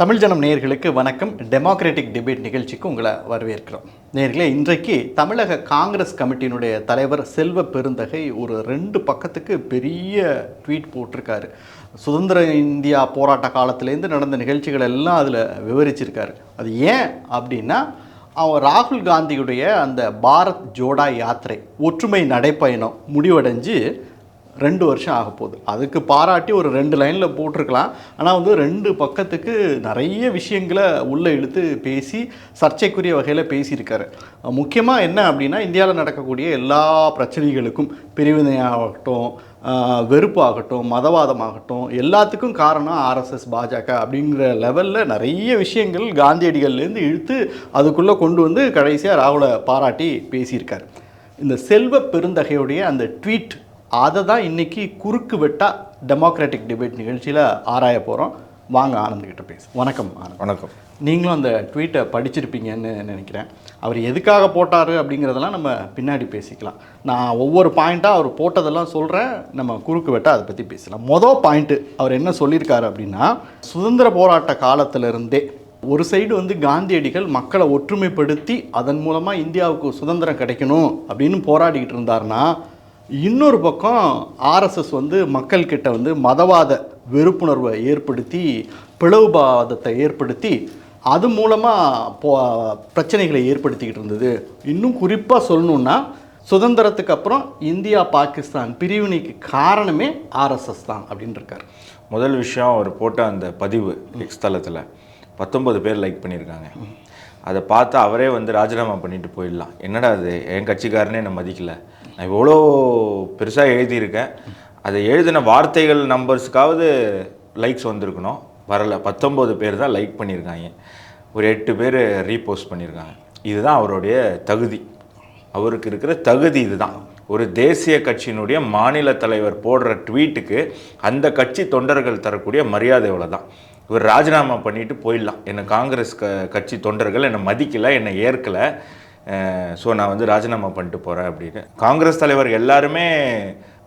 தமிழ் ஜனம் நேர்களுக்கு வணக்கம். டெமோக்ராட்டிக் டிபேட் நிகழ்ச்சிக்கு உங்களை வரவேற்கிறோம். நேர்களே இன்றைக்கு தமிழக காங்கிரஸ் கமிட்டியினுடைய தலைவர் செல்வ பெருந்தகை ஒரு ரெண்டு பக்கத்துக்கு பெரிய ட்வீட் போட்டிருக்காரு. சுதந்திர இந்தியா போராட்ட காலத்திலேருந்து நடந்த நிகழ்ச்சிகள் எல்லாம் அதில் விவரிச்சிருக்காரு. அது ஏன் அப்படின்னா அவன் ராகுல் காந்தியுடைய அந்த பாரத் ஜோடா யாத்திரை ஒற்றுமை நடைப்பயணம் முடிவடைஞ்சு ரெண்டு வருஷம் ஆக போகுது. அதுக்கு பாராட்டி ஒரு ரெண்டு லைனில் போட்டிருக்கலாம். ஆனால் வந்து ரெண்டு பக்கத்துக்கு நிறைய விஷயங்களை உள்ளே இழுத்து பேசி சர்ச்சைக்குரிய வகையில் பேசியிருக்காரு. முக்கியமாக என்ன அப்படின்னா இந்தியாவில் நடக்கக்கூடிய எல்லா பிரச்சனைகளுக்கும் பிரிவினையாகட்டும் வெறுப்பாகட்டும் மதவாதமாகட்டும் எல்லாத்துக்கும் காரணம் ஆர்எஸ்எஸ் பாஜக அப்படிங்கிற லெவலில் நிறைய விஷயங்கள் காந்தியடிகள்லேருந்து இழுத்து அதுக்குள்ளே கொண்டு வந்து கடைசியாக ராகுலை பாராட்டி பேசியிருக்கார். இந்த செல்வ பெருந்தகையுடைய அந்த ட்வீட் அதை தான் இன்னைக்கு குறுக்கு வெட்டா டெமோக்ராட்டிக் டிபேட் நிகழ்ச்சியில் ஆராய போகிறோம் வாங்க ஆனந்த் கிட்ட பேச வணக்கம் ஆனந்த். வணக்கம். நீங்களும் அந்த ட்வீட்டை படிச்சிருப்பீங்கன்னு நினைக்கிறேன். அவர் எதுக்காக போட்டார் அப்படிங்கிறதெல்லாம் நம்ம பின்னாடி பேசிக்கலாம். நான் ஒவ்வொரு பாயிண்ட்டாக அவர் போட்டதெல்லாம் சொல்கிறேன் நம்ம குறுக்கு வெட்டா அதை பற்றி பேசலாம். மொதல் பாயிண்ட்டு அவர் என்ன சொல்லியிருக்காரு அப்படின்னா சுதந்திர போராட்ட காலத்திலிருந்தே ஒரு சைடு வந்து காந்தியடிகள் மக்களை ஒற்றுமைப்படுத்தி அதன் மூலமாக இந்தியாவுக்கு சுதந்திரம் கிடைக்கணும் அப்படின்னு போராடிக்கிட்டு இருந்தாருன்னா இன்னொரு பக்கம் ஆர்எஸ்எஸ் வந்து மக்கள்கிட்ட வந்து மதவாத வெறுப்புணர்வை ஏற்படுத்தி பிளவுபாதத்தை ஏற்படுத்தி அது மூலமாக போ பிரச்சனைகளை ஏற்படுத்திக்கிட்டு இருந்தது. இன்னும் குறிப்பாக சொல்லணுன்னா சுதந்திரத்துக்கு அப்புறம் இந்தியா பாகிஸ்தான் பிரிவினைக்கு காரணமே ஆர்எஸ்எஸ் தான் அப்படின்னு இருக்காரு. முதல் விஷயம் அவர் போட்ட அந்த பதிவு எக்ஸ் தளத்தில். பத்தொன்பது பேர் லைக் பண்ணியிருக்காங்க. அதை பார்த்து அவரே வந்து ராஜினாமா பண்ணிட்டு போயிடலாம். என்னடா அது என் கட்சிக்காரனே என்னை மதிக்கல. நான் இவ்வளோ பெருசாக எழுதியிருக்கேன். அதை எழுதின வார்த்தைகள் நம்பர்ஸுக்காவது லைக்ஸ் வந்திருக்கணும். வரல பத்தொம்போது பேர் தான் லைக் பண்ணியிருக்காங்க. ஒரு எட்டு பேர் ரீபோஸ்ட் பண்ணியிருக்காங்க. இதுதான் அவருடைய தகுதி. அவருக்கு இருக்கிற தகுதி இதுதான். ஒரு தேசிய கட்சியினுடைய மாநில தலைவர் போடுற ட்வீட்டுக்கு அந்த கட்சி தொண்டர்கள் தரக்கூடிய மரியாதை இவ்வளோ தான் இவர் ராஜினாமா பண்ணிட்டு போயிடலாம். என்னை காங்கிரஸ் க கட்சி தொண்டர்கள் என்னை மதிக்கலை என்னை ஏற்கலை. ஸோ நான் வந்து ராஜினாமா பண்ணிட்டு போகிறேன் அப்படின்னு. காங்கிரஸ் தலைவர் எல்லாருமே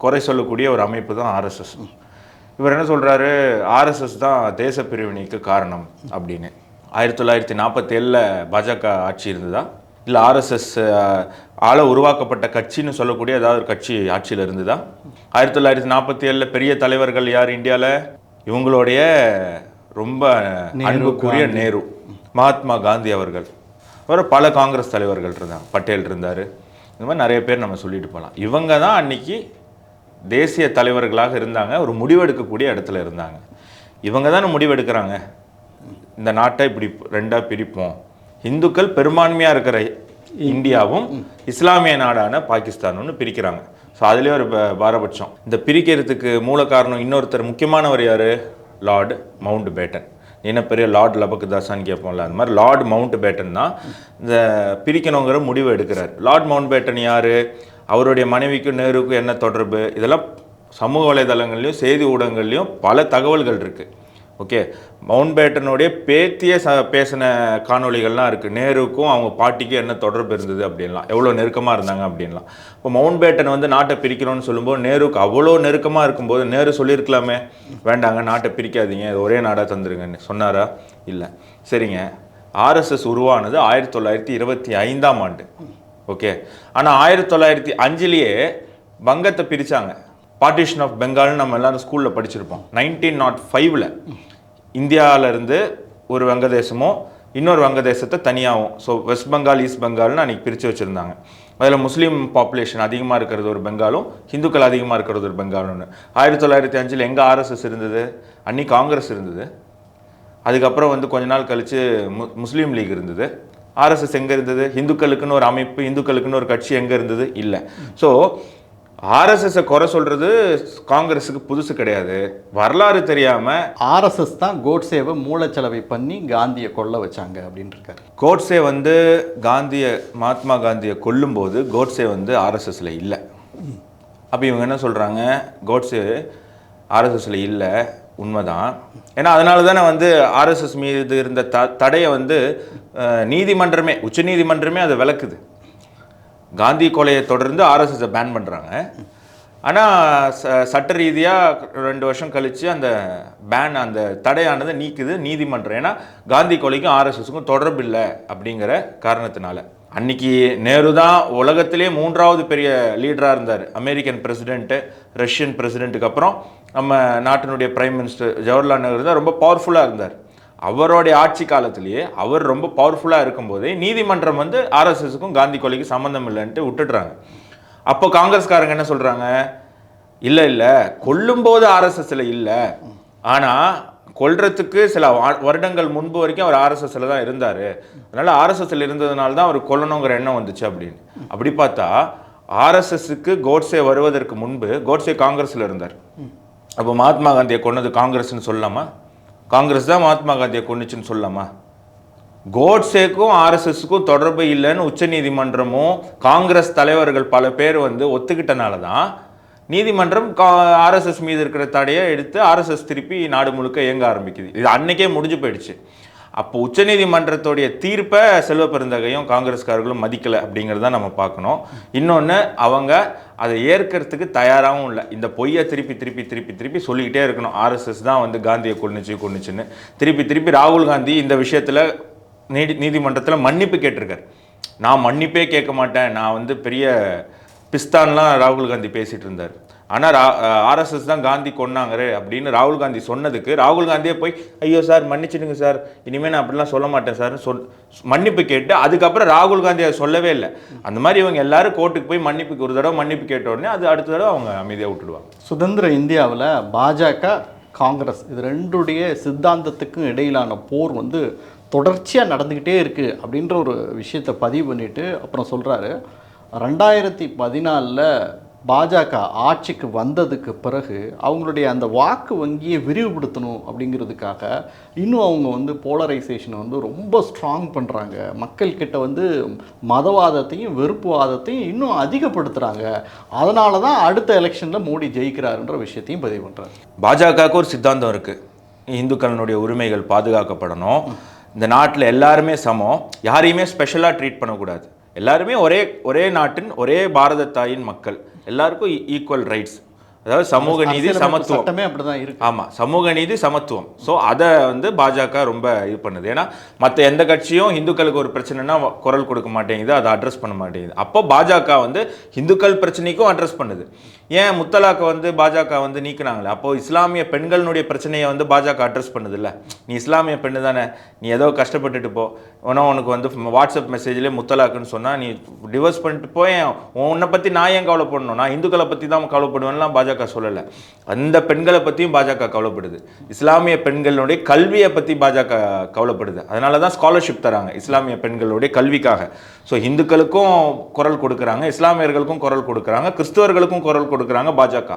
குறை சொல்லக்கூடிய ஒரு அமைப்பு தான் ஆர்எஸ்எஸ். இவர் என்ன சொல்கிறாரு ஆர்எஸ்எஸ் தான் தேச பிரிவினைக்கு காரணம் அப்படின்னு. ஆயிரத்தி தொள்ளாயிரத்தி நாற்பத்தேழில் பாஜக ஆட்சி இருந்ததா? இல்லை ஆர்எஸ்எஸ் ஆள உருவாக்கப்பட்ட கட்சின்னு சொல்லக்கூடிய ஏதாவது ஒரு கட்சி ஆட்சியில் இருந்ததா? ஆயிரத்தி தொள்ளாயிரத்தி நாற்பத்தி ஏழில் பெரிய தலைவர்கள் யார் இந்தியாவில் இவங்களுடைய ரொம்ப அன்புக்குரிய நேரு மகாத்மா காந்தி அவர்கள். அப்புறம் பல காங்கிரஸ் தலைவர்கள் இருந்தாங்க. பட்டேல் இருந்தார். இந்த மாதிரி நிறைய பேர் நம்ம சொல்லிட்டு போகலாம். இவங்க தான் அன்னைக்கு தேசிய தலைவர்களாக இருந்தாங்க. ஒரு முடிவெடுக்கக்கூடிய இடத்துல இருந்தாங்க. இவங்க தானே முடிவெடுக்கிறாங்க. இந்த நாட்டை இப்படி ரெண்டாக பிரிப்போம். இந்துக்கள் பெரும்பான்மையாக இருக்கிற இந்தியாவும் இஸ்லாமிய நாடான பாகிஸ்தானும்னு பிரிக்கிறாங்க. ஸோ அதுலேயே ஒரு பாரபட்சம். இந்த பிரிக்கிறதுக்கு மூல காரணம் இன்னொருத்தர். முக்கியமானவர் யார்? லார்டு மவுண்ட் பேட்டன் என்ன பெரிய லார்ட் லபக்கு தாசான்னு கேட்போம்ல அந்த மாதிரி லார்ட் மவுண்ட் பேட்டன் தான் இந்த பிரிக்கணுங்கிற முடிவு எடுக்கிறார். லார்ட் மவுண்ட் பேட்டன் யார்? அவருடைய மனைவிக்கும் நேருக்கும் என்ன தொடர்பு? இதெல்லாம் சமூக வலைதளங்கள்லையும் செய்தி ஊடகங்கள்லையும் பல தகவல்கள் இருக்குது ஓகே மவுண்ட் பேட்டனுடைய பேத்திய ச பேசின காணொளிகள்லாம் இருக்குது நேருக்கும் அவங்க பாட்டிக்கும் என்ன தொடர்பு இருந்தது அப்படின்லாம். எவ்வளோ நெருக்கமாக இருந்தாங்க அப்படின்லாம். இப்போ மவுண்ட் பேட்டன் வந்து நாட்டை பிரிக்கணும்னு சொல்லும்போது நேருக்கு அவ்வளோ நெருக்கமாக இருக்கும்போது நேரு சொல்லியிருக்கலாமே. வேண்டாங்க நாட்டை பிரிக்காதீங்க இது ஒரே நாடாக தந்துருங்கன்னு சொன்னாரா? இல்லை. சரிங்க. ஆர்எஸ்எஸ் உருவானது ஆயிரத்தி தொள்ளாயிரத்தி இருபத்தி ஐந்தாம் ஆண்டு. ஓகே. ஆனால் ஆயிரத்தி தொள்ளாயிரத்தி அஞ்சுலேயே வங்கத்தை பிரித்தாங்க பார்ட்டிஷன் ஆஃப் பெங்கால்னு நம்ம எல்லாரும் ஸ்கூலில் படிச்சிருப்போம். நைன்டீன் நாட் ஃபைவ்ல இந்தியாவிலேருந்து ஒரு வங்கதேசமும் இன்னொரு வங்கதேசத்தை தனியாகவும் ஸோ வெஸ்ட் பெங்கால் ஈஸ்ட் பெங்கால்னு அன்றைக்கி பிரித்து வச்சுருந்தாங்க. அதில் முஸ்லீம் பாப்புலேஷன் அதிகமாக இருக்கிறது ஒரு பெங்காலும் ஹிந்துக்கள் அதிகமாக இருக்கிறது ஒரு பெங்காலும்னு ஆயிரத்தி தொள்ளாயிரத்தி அஞ்சில் எங்கே ஆர்எஸ்எஸ் இருந்தது? அன்னி காங்கிரஸ் இருந்தது. அதுக்கப்புறம் வந்து கொஞ்ச நாள் கழித்து மு முஸ்லீம் லீக் இருந்தது. ஆர்எஸ்எஸ் எங்கே இருந்தது? இந்துக்களுக்குன்னு ஒரு அமைப்பு இந்துக்களுக்குன்னு ஒரு கட்சி எங்கே இருந்தது? இல்லை. ஸோ ஆர்எஸ்எஸ்ஸை குறை சொல்கிறது காங்கிரஸுக்கு புதுசு கிடையாது. வரலாறு தெரியாமல் ஆர்எஸ்எஸ் தான் கோட்சேவை மூலச்சலவை பண்ணி காந்தியை கொல்ல வச்சாங்க அப்படின்னு இருக்காரு கோட்ஸே வந்து காந்திய மகாத்மா காந்தியை கொல்லும்போது கோட்ஸே வந்து ஆர்எஸ்எஸ்ல இல்லை. அப்போ இவங்க என்ன சொல்கிறாங்க கோட்ஸே ஆர்எஸ்எஸ்ல இல்லை உண்மைதான். ஏன்னா அதனால தானே வந்து ஆர்எஸ்எஸ் மீது இருந்த த தடையை வந்து நீதிமன்றமே உச்சநீதிமன்றமே அதை விளக்குது. காந்தி கொலையை தொடர்ந்து ஆர்எஸ்எஸை பேன் பண்ணுறாங்க ஆனால் ச சட்ட ரீதியாக ரெண்டு வருஷம் கழித்து அந்த பேன் அந்த தடையானதை நீக்குது நீதிமன்றம். ஏன்னா காந்தி கொலைக்கும் ஆர்எஸ்எஸுக்கும் தொடர்பு இல்லை அப்படிங்கிற காரணத்தினால. அன்னைக்கு நேரு தான் உலகத்திலே மூன்றாவது பெரிய லீடராக இருந்தார். அமெரிக்கன் பிரசிடென்ட்டு ரஷ்யன் பிரசிடென்ட்டுக்கு அப்புறம் நம்ம நாட்டினுடைய பிரைம் மினிஸ்டர் ஜவஹர்லால் நேரு தான் ரொம்ப பவர்ஃபுல்லாக இருந்தார். அவருடைய ஆட்சி காலத்திலேயே அவர் ரொம்ப பவர்ஃபுல்லாக இருக்கும்போதே நீதிமன்றம் வந்து ஆர்எஸ்எஸ்க்கும் காந்தி கொலைக்கு சம்மந்தம் இல்லைன்ட்டு விட்டுடுறாங்க. அப்போ காங்கிரஸ்காரங்க என்ன சொல்கிறாங்க இல்லை இல்லை கொல்லும்போது ஆர்எஸ்எஸ்ல இல்லை. ஆனால் கொல்றதுக்கு சில வா- வருடங்கள் முன்பு வரைக்கும் அவர் ஆர்எஸ்எஸ்ல தான் இருந்தார். அதனால் ஆர்எஸ்எஸ்ல இருந்ததுனால தான் அவர் கொல்லணுங்கிற எண்ணம் வந்துச்சு அப்படின்னு. அப்படி பார்த்தா ஆர்எஸ்எஸ்க்கு கோட்ஸே வருவதற்கு முன்பு கோட்ஸே காங்கிரஸில் இருந்தார். அப்போ மகாத்மா காந்தியை கொன்னது காங்கிரஸ்னு சொல்லலாமா? காங்கிரஸ் தான் மகாத்மா காந்தியை கொன்னுச்சுன்னு சொல்லலாமா? கோட்ஸேக்கும் ஆர்எஸ்எஸ்க்கும் தொடர்பு இல்லைன்னு உச்சநீதிமன்றமும் காங்கிரஸ் தலைவர்கள் பல பேர் வந்து ஒத்துக்கிட்டனால தான் நீதிமன்றம் கா ஆர்எஸ்எஸ் மீது இருக்கிற தடையை எடுத்து ஆர்எஸ்எஸ் திருப்பி நாடு முழுக்க இயங்க ஆரம்பிக்குது. இது அன்னைக்கே முடிஞ்சு போயிடுச்சு. அப்போ உச்சநீதிமன்றத்துடைய தீர்ப்பை செல்வ பெருந்தகையும் காங்கிரஸ்காரர்களும் மதிக்கலை அப்படிங்கிறத நம்ம பார்க்கணும். இன்னொன்று அவங்க அதை ஏற்கிறதுக்கு தயாராகவும் இல்லை. இந்த பொய்யை திருப்பி திருப்பி திருப்பி திருப்பி சொல்லிக்கிட்டே இருக்கணும். ஆர்எஸ்எஸ் தான் வந்து காந்தியை கொண்டுச்சு கொன்னுச்சுன்னு. திருப்பி திருப்பி ராகுல் காந்தி இந்த விஷயத்தில் நீதி நீதிமன்றத்தில் மன்னிப்பு கேட்டிருக்காரு. நான் மன்னிப்பே கேட்க மாட்டேன். நான் வந்து பெரிய பிஸ்தான்லாம் ராகுல் காந்தி பேசிகிட்டு இருந்தார். ஆனால் ஆர்எஸ்எஸ் தான் காந்தி கொன்னாங்க அப்படின்னு ராகுல் காந்தி சொன்னதுக்கு ராகுல் காந்தியே போய் ஐயோ சார் மன்னிச்சிடுங்க சார். இனிமேல் நான் அப்படிலாம் சொல்ல மாட்டேன் சார் சொல் மன்னிப்பு கேட்டு அதுக்கப்புறம் ராகுல் காந்தி அதை சொல்லவே இல்லை. அந்த மாதிரி இவங்க எல்லாரும் கோர்ட்டுக்கு போய் மன்னிப்புக்கு ஒரு தடவை மன்னிப்பு கேட்ட உடனே அது அடுத்த தடவை அவங்க அமைதியாக விட்டுடுவாங்க. சுதந்திர இந்தியாவில் பாஜக காங்கிரஸ் இது ரெண்டுடைய சித்தாந்தத்துக்கும் இடையிலான போர் வந்து தொடர்ச்சியாக நடந்துக்கிட்டே இருக்குது அப்படின்ற ஒரு விஷயத்தை பதிவு பண்ணிவிட்டு அப்புறம் சொல்கிறாரு ரெண்டாயிரத்தி பதினாலில் பாஜக ஆட்சிக்கு வந்ததுக்கு பிறகு அவங்களுடைய அந்த வாக்கு வங்கியை விரிவுபடுத்தணும் அப்படிங்கிறதுக்காக இன்னும் அவங்க வந்து போலரைசேஷனை வந்து ரொம்ப ஸ்ட்ராங் பண்ணுறாங்க மக்கள்கிட்ட வந்து மதவாதத்தையும் வெறுப்புவாதத்தையும் இன்னும் அதிகப்படுத்துகிறாங்க அதனால தான் அடுத்த எலெக்ஷனில் மோடி ஜெயிக்கிறாருன்ற விஷயத்தையும் பதிவு பண்ணுறாரு பாஜகவுக்கு ஒரு சித்தாந்தம் இருக்குது இந்துக்களினுடைய உரிமைகள் பாதுகாக்கப்படணும். இந்த நாட்டில் எல்லாருமே சமம். யாரையுமே ஸ்பெஷலாக ட்ரீட் பண்ணக்கூடாது. எல்லாருமே ஒரே ஒரே நாட்டின் ஒரே பாரத தாயின் மக்கள். எல்லாருக்கும் ஈக்குவல் ரைட்ஸ் அதாவது சமூக நீதி சமத்துவம். அப்படிதான் இருக்கு. ஆமாம் சமூக நீதி சமத்துவம். ஸோ அதை வந்து பாஜக ரொம்ப இது பண்ணுது. ஏன்னா மற்ற எந்த கட்சியும் இந்துக்களுக்கு ஒரு பிரச்சனைனா குரல் கொடுக்க மாட்டேங்குது அதை அட்ரஸ் பண்ண மாட்டேங்குது. அப்போ பாஜக வந்து இந்துக்கள் பிரச்சனைக்கும் அட்ரஸ் பண்ணுது. ஏன் முத்தலாக்கை வந்து பாஜக வந்து நீக்குனாங்களே? அப்போ இஸ்லாமிய பெண்களினுடைய பிரச்சனையை வந்து பாஜக அட்ரஸ் பண்ணுதில்ல? நீ இஸ்லாமிய பெண்ணு தானே நீ ஏதோ கஷ்டப்பட்டுட்டு போ. ஆனால் உனக்கு வந்து வாட்ஸ்அப் மெசேஜ்லேயே முத்தலாக்குன்னு சொன்னால் நீ டிவோர்ஸ் பண்ணிட்டு போய் உன்னை பற்றி நான் ஏன் கவலைப்படணும்? நான் இந்துக்களை பற்றி தான் கவலைப்படுவேன்லாம் பாஜக சொல்லலை. அந்த பெண்களை பற்றியும் பாஜக கவலைப்படுது. இஸ்லாமிய பெண்களுடைய கல்வியை பற்றி பாஜக கவலைப்படுது. அதனால தான் ஸ்காலர்ஷிப் தராங்க இஸ்லாமிய பெண்களுடைய கல்விக்காக. ஸோ இந்துக்களுக்கும் குரல் கொடுக்குறாங்க இஸ்லாமியர்களுக்கும் குரல் கொடுக்குறாங்க கிறிஸ்துவர்களுக்கும் குரல் கொடுக்குறாங்க பாஜக.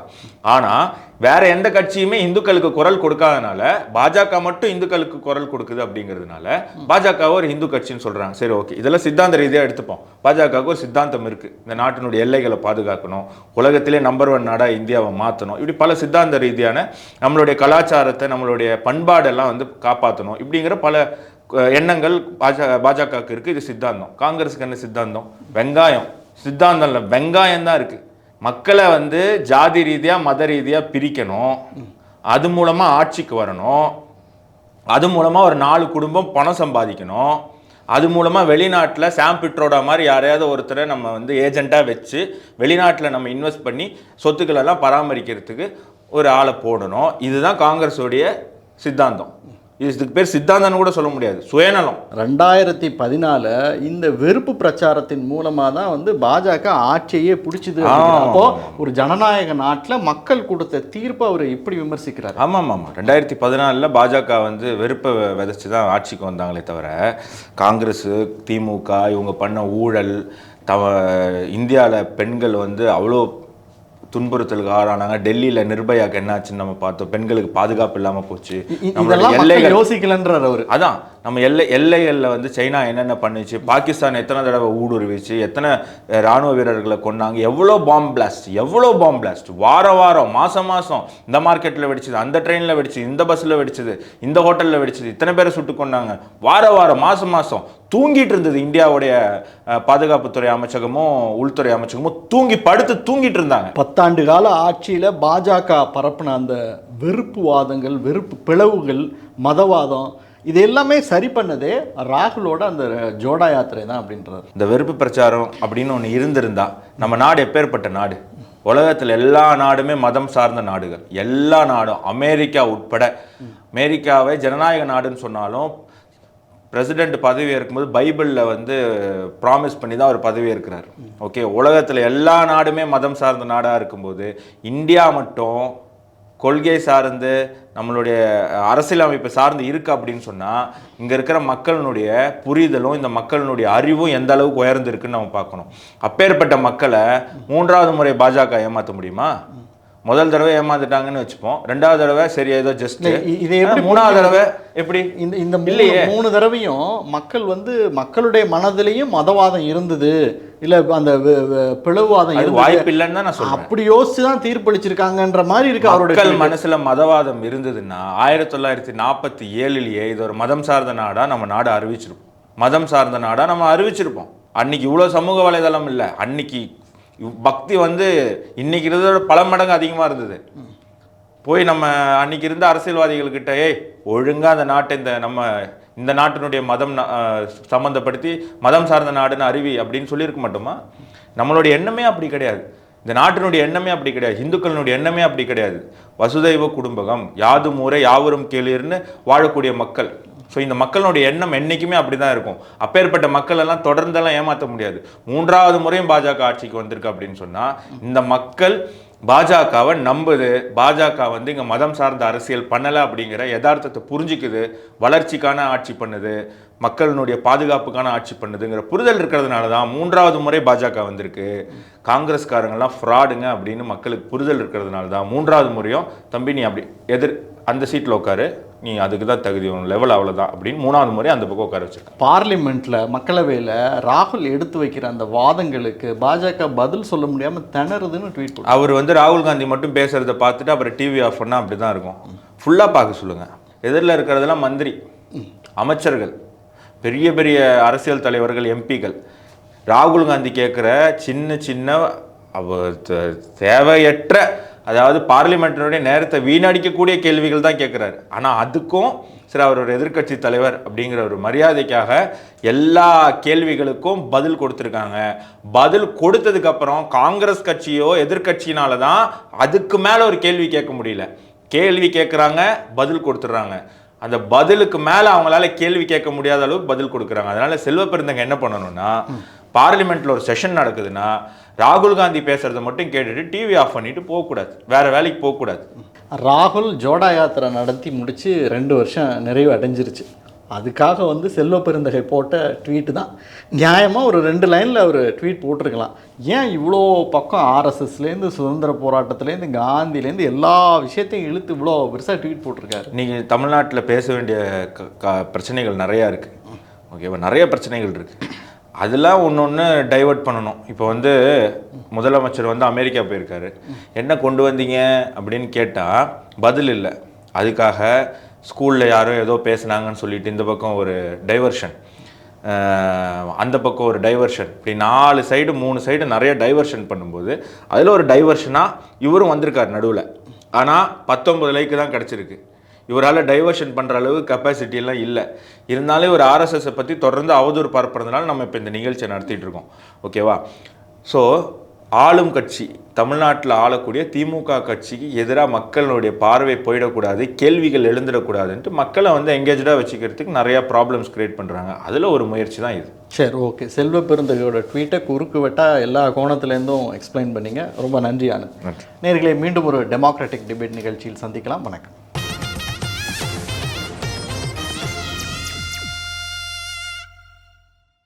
ஆனால் வேற எந்த கட்சியுமே இந்துக்களுக்கு குரல் கொடுக்காதனால பாஜக மட்டும் இந்துக்களுக்கு குரல் கொடுக்குது அப்படிங்கிறதுனால பாஜக ஒரு இந்து கட்சின்னு சொல்கிறாங்க சரி ஓகே. இதெல்லாம் சித்தாந்த ரீதியாக எடுத்துப்போம். பாஜகவுக்கு ஒரு சித்தாந்தம் இருக்குது இந்த நாட்டினுடைய எல்லைகளை பாதுகாக்கணும். உலகத்திலே நம்பர் ஒன் நாடாக இந்தியாவை மாற்றணும் இப்படி பல சித்தாந்த ரீதியான நம்மளுடைய கலாச்சாரத்தை நம்மளுடைய பண்பாடெல்லாம் வந்து காப்பாற்றணும் இப்படிங்கிற பல எண்ணங்கள் பாஜக பாஜகவுக்கு இருக்குது இது சித்தாந்தம். காங்கிரஸுக்கு என்ன சித்தாந்தம்? வெங்காயம். சித்தாந்தம் இல்லை. வெங்காயம் தான் இருக்குது மக்களை வந்து ஜாதி ரீதியாக மத ரீதியாக பிரிக்கணும். அது மூலமாக ஆட்சிக்கு வரணும். அது மூலமாக ஒரு நாலு குடும்பம் பணம் சம்பாதிக்கணும். அது மூலமாக வெளிநாட்டில் சாம் பிட்ரோடா மாதிரி யாரையாவது ஒருத்தரை நம்ம வந்து ஏஜெண்ட்டாக வச்சு வெளிநாட்டில் நம்ம இன்வெஸ்ட் பண்ணி சொத்துக்களெல்லாம் பராமரிக்கிறதுக்கு ஒரு ஆளை போடணும். இதுதான் காங்கிரஸோடைய சித்தாந்தம். இதுக்கு பேர் சித்தாந்தம்னு கூட சொல்ல முடியாது. சுயநலம். ரெண்டாயிரத்தி பதினால இந்த வெறுப்பு பிரச்சாரத்தின் மூலமாக தான் வந்து பாஜக ஆட்சியே பிடிச்சது. அப்போ ஒரு ஜனநாயக நாட்டில் மக்கள் கொடுத்த தீர்ப்பை அவர் எப்படி விமர்சிக்கிறார்? ஆமாம் ஆமாம் ரெண்டாயிரத்தி பதினாலில் பாஜக வந்து வெறுப்பை விதைச்சு தான் ஆட்சிக்கு வந்தாங்களே தவிர காங்கிரஸ் திமுக இவங்க பண்ண ஊழல் தவ இந்தியாவில் பெண்கள் வந்து அவ்வளோ துன்புறுத்தலுக்கு ஆளானாங்க. டெல்லியில் நிர்பயாக்கு என்னாச்சுன்னு நம்ம பார்த்தோம். பெண்களுக்கு பாதுகாப்பு இல்லாமல் போச்சு. யோசிக்கலன்றார் அவர். அதான். நம்ம எல்லை எல்லைகளில் வந்து சைனா என்னென்ன பண்ணுச்சு? பாகிஸ்தான் எத்தனை தடவை ஊடுருவிச்சு? எத்தனை ராணுவ வீரர்களை கொன்னாங்க? எவ்வளோ பாம்பு பிளாஸ்ட் எவ்வளோ பாம் பிளாஸ்ட் வார வாரம் மாதம் மாதம் இந்த மார்க்கெட்டில் வெடிச்சது அந்த ட்ரெயினில் வெடிச்சது இந்த பஸ்ஸில் வெடிச்சது இந்த ஹோட்டலில் வெடிச்சது இத்தனை பேரை சுட்டு கொண்டாங்க வார வாரம் மாதம் மாதம் தூங்கிட்டு இருந்தது இந்தியாவுடைய பாதுகாப்புத்துறை அமைச்சகமும் உள்துறை அமைச்சகமும் தூங்கி படுத்து தூங்கிட்டு இருந்தாங்க. பத்தாண்டு கால ஆட்சியில் பாஜக பரப்புன அந்த வெறுப்பு வாதங்கள் வெறுப்பு பிளவுகள் மதவாதம் இது எல்லாமே சரி பண்ணதே ராகுலோட அந்த ஜோடா யாத்திரை தான் அப்படின்றாரு. இந்த வெறுப்பு பிரச்சாரம் அப்படின்னு ஒன்று இருந்திருந்தா நம்ம நாடு எப்பேற்பட்ட நாடு? உலகத்தில் எல்லா நாடுமே மதம் சார்ந்த நாடுகள். எல்லா நாடும் அமெரிக்கா உட்பட. அமெரிக்காவை ஜனநாயக நாடுன்னு சொன்னாலும் பிரசிடெண்ட் பதவி இருக்கும்போது பைபிளில் வந்து ப்ராமிஸ் பண்ணி தான் அவர் பதவி இருக்கிறார் ஓகே உலகத்தில் எல்லா நாடுமே மதம் சார்ந்த நாடாக இருக்கும்போது இந்தியா மட்டும் கொள்கை சார்ந்து நம்மளுடைய அரசியலமைப்பு சார்ந்து இருக்கு அப்படின்னு சொன்னால் இங்கே இருக்கிற மக்களினுடைய புரிதலும் இந்த மக்களினுடைய அறிவும் எந்த அளவுக்கு உயர்ந்திருக்குன்னு நம்ம பார்க்கணும். அப்பேற்பட்ட மக்களை மூன்றாவது முறை பாஜக ஏமாற்ற முடியுமா? முதல் தடவை ஏமாந்துட்டாங்கன்னு வச்சுப்போம். ரெண்டாவது தடவை சரி ஏதோ ஜஸ்ட் இதை மூணாவது தடவை எப்படி? இந்த இந்த இல்லையே. மூணு தடவையும் மக்கள் வந்து மக்களுடைய மனதிலையும் மதவாதம் இருந்தது. இல்ல அந்த பிளவுவாதம் வாய்ப்பு இல்லைன்னு தான் நான் அப்படி யோசிச்சு தான் தீர்ப்பளிச்சிருக்காங்கன்ற மாதிரி இருக்கு அவருடைய மக்கள் மனசுல மதவாதம் இருந்ததுன்னா ஆயிரத்தி தொள்ளாயிரத்தி நாற்பத்தி ஏழுலயே இது ஒரு மதம் சார்ந்த நாடா நம்ம நாடு அறிவிச்சிருப்போம். மதம் சார்ந்த நாடா நம்ம அறிவிச்சிருப்போம். அன்னைக்கு இவ்வளோ சமூக வலைதளம் இல்லை. அன்னைக்கு பக்தி வந்து இன்னைக்கு இருந்ததோட பல மடங்கு அதிகமாக இருந்தது. போய் நம்ம அன்னைக்கு இருந்த அரசியல்வாதிகள்கிட்ட ஏய் ஒழுங்கா அந்த நாட்டை இந்த நம்ம இந்த நாட்டினுடைய மதம் ந- சம்மந்தப்படுத்தி மதம் சார்ந்த நாடுன்னு அருவி அப்படின்னு சொல்லியிருக்க மாட்டோமா? நம்மளுடைய எண்ணமே அப்படி கிடையாது. இந்த நாட்டினுடைய எண்ணமே அப்படி கிடையாது. இந்துக்களினுடைய எண்ணமே அப்படி கிடையாது. வசுதைவ குடும்பகம் யாது முறை யாவரும் கேளீர்னு வாழக்கூடிய மக்கள். ஸோ இந்த மக்களுடைய எண்ணம் என்றைக்குமே அப்படி தான் இருக்கும். அப்பேற்பட்ட மக்கள் எல்லாம் தொடர்ந்தெல்லாம் ஏமாற்ற முடியாது. மூன்றாவது முறையும் பாஜக ஆட்சிக்கு வந்திருக்கு அப்படின்னு சொன்னால் இந்த மக்கள் பாஜகவை நம்புது. பாஜக வந்து இங்கே மதம் சார்ந்த அரசியல் பண்ணலை அப்படிங்கிற யதார்த்தத்தை புரிஞ்சுக்குது. வளர்ச்சிக்கான ஆட்சி பண்ணுது. மக்களினுடைய பாதுகாப்புக்கான ஆட்சி பண்ணுதுங்கிற புரிதல் இருக்கிறதுனால தான் மூன்றாவது முறை பாஜக வந்திருக்கு. காங்கிரஸ்காரங்கெல்லாம் ஃப்ராடுங்க அப்படின்னு மக்களுக்கு புரிதல் இருக்கிறதுனால தான் மூன்றாவது முறையும் தம்பி நீ அப்படி எதிர் அந்த சீட்டில் உட்காரு. நீ அதுக்கு தான் தகுதி உன் லெவல் அவ்வளோதான் அப்படின்னு மூணாவது முறை அந்த பக்கம் உட்கார வச்சிருக்காங்க. பார்லிமெண்ட்ல மக்களவையில ராகுல் எடுத்து வைக்கிற அந்த வாதங்களுக்கு பாஜக பதில் சொல்ல முடியாம திணறுதுன்னு ட்வீட் அவர் வந்து ராகுல் காந்தி மட்டும் பேசுறத பார்த்துட்டு அப்புறம் டிவி ஆஃப் பண்ணால் அப்படி தான் இருக்கும் ஃபுல்லாக பார்க்க சொல்லுங்க. எதிரில் இருக்கிறதெல்லாம் மந்திரி அமைச்சர்கள் பெரிய பெரிய அரசியல் தலைவர்கள் எம்பிக்கள். ராகுல் காந்தி கேட்குற சின்ன சின்ன தேவையற்ற அதாவது பார்லிமெண்ட்டினுடைய நேரத்தை வீணடிக்கக்கூடிய கேள்விகள் தான் கேட்குறாரு ஆனால் அதுக்கும் சரி அவர் ஒரு எதிர்க்கட்சி தலைவர் அப்படிங்கிற ஒரு மரியாதைக்காக எல்லா கேள்விகளுக்கும் பதில் கொடுத்துருக்காங்க. பதில் கொடுத்ததுக்கப்புறம் காங்கிரஸ் கட்சியோ எதிர்கட்சினால தான் அதுக்கு மேலே ஒரு கேள்வி கேட்க முடியல. கேள்வி கேட்குறாங்க பதில் கொடுத்துட்றாங்க. அந்த பதிலுக்கு மேலே அவங்களால கேள்வி கேட்க முடியாத அளவுக்கு பதில் கொடுக்குறாங்க. அதனால செல்வ பெருந்தங்க என்ன பண்ணணும்னா பார்லிமெண்ட்ல ஒரு செஷன் நடக்குதுன்னா ராகுல் காந்தி பேசுறத மட்டும் கேட்டுட்டு டிவி ஆஃப் பண்ணிட்டு போகக்கூடாது. வேற வேலைக்கு போகக்கூடாது. ராகுல் ஜோடா யாத்திரை நடத்தி முடிச்சு ரெண்டு வருஷம் நிறைவு அடைஞ்சிருச்சு. அதுக்காக வந்து செல்வ பெருந்தகை போட்ட ட்வீட் தான். நியாயமாக ஒரு ரெண்டு லைனில் அவர் ட்வீட் போட்டிருக்கலாம். ஏன் இவ்வளோ பக்கம் ஆர்எஸ்எஸ்லேருந்து சுதந்திர போராட்டத்துலேருந்து காந்திலேருந்து எல்லா விஷயத்தையும் இழுத்து இவ்வளோ பெருசாக ட்வீட் போட்டிருக்காரு? நீங்க தமிழ்நாட்டில் பேச வேண்டிய க- க- பிரச்சனைகள் நிறையா இருக்கு. ஓகேவா? நிறைய பிரச்சனைகள் இருக்கு. அதெல்லாம் ஒன்று ஒன்று டைவர்ட் பண்ணணும். இப்போ வந்து முதலமைச்சர் வந்து அமெரிக்கா போயிருக்காரு. என்ன கொண்டு வந்தீங்க அப்படின்னு கேட்டால் பதில் இல்லை. அதுக்காக ஸ்கூலில் யாரும் ஏதோ பேசுனாங்கன்னு சொல்லிட்டு இந்த பக்கம் ஒரு டைவர்ஷன் அந்த பக்கம் ஒரு டைவர்ஷன் இப்படி நாலு சைடு மூணு சைடு நிறைய டைவர்ஷன் பண்ணும்போது அதில் ஒரு டைவர்ஷனாக இவரும் வந்திருக்கார் நடுவில். ஆனால் பத்தொம்பது லைக்கு தான் கிடச்சிருக்கு. இவரால் டைவர்ஷன் பண்ணுற அளவு கெப்பாசிட்டி எல்லாம் இல்லை. இருந்தாலும் ஒரு ஆர்எஸ்எஸை பற்றி தொடர்ந்து அவதூறு பரப்புறதுனால நம்ம இப்போ இந்த நிகழ்ச்சியை நடத்திட்டு இருக்கோம். ஓகேவா ஸோ ஆளும் கட்சி தமிழ்நாட்டில் ஆளக்கூடிய திமுக கட்சிக்கு எதிராக மக்களுடைய பார்வை போயிடக்கூடாது கேள்விகள் எழுந்துடக்கூடாதுன்ட்டு மக்களை வந்து எங்கேஜாக வச்சுக்கிறதுக்கு நிறையா ப்ராப்ளம்ஸ் கிரியேட் பண்ணுறாங்க அதில் ஒரு முயற்சி தான் இது. சரி ஓகே செல்வ பெருந்தகையோட ட்வீட்டை குறுக்கு வெட்டா எல்லா கோணத்துலேருந்தும் எக்ஸ்பிளைன் பண்ணீங்க. ரொம்ப நன்றி ஆனந்த். நேர்களை மீண்டும் ஒரு டெமோக்ராட்டிக் டிபேட் நிகழ்ச்சியில் சந்திக்கலாம். வணக்கம்.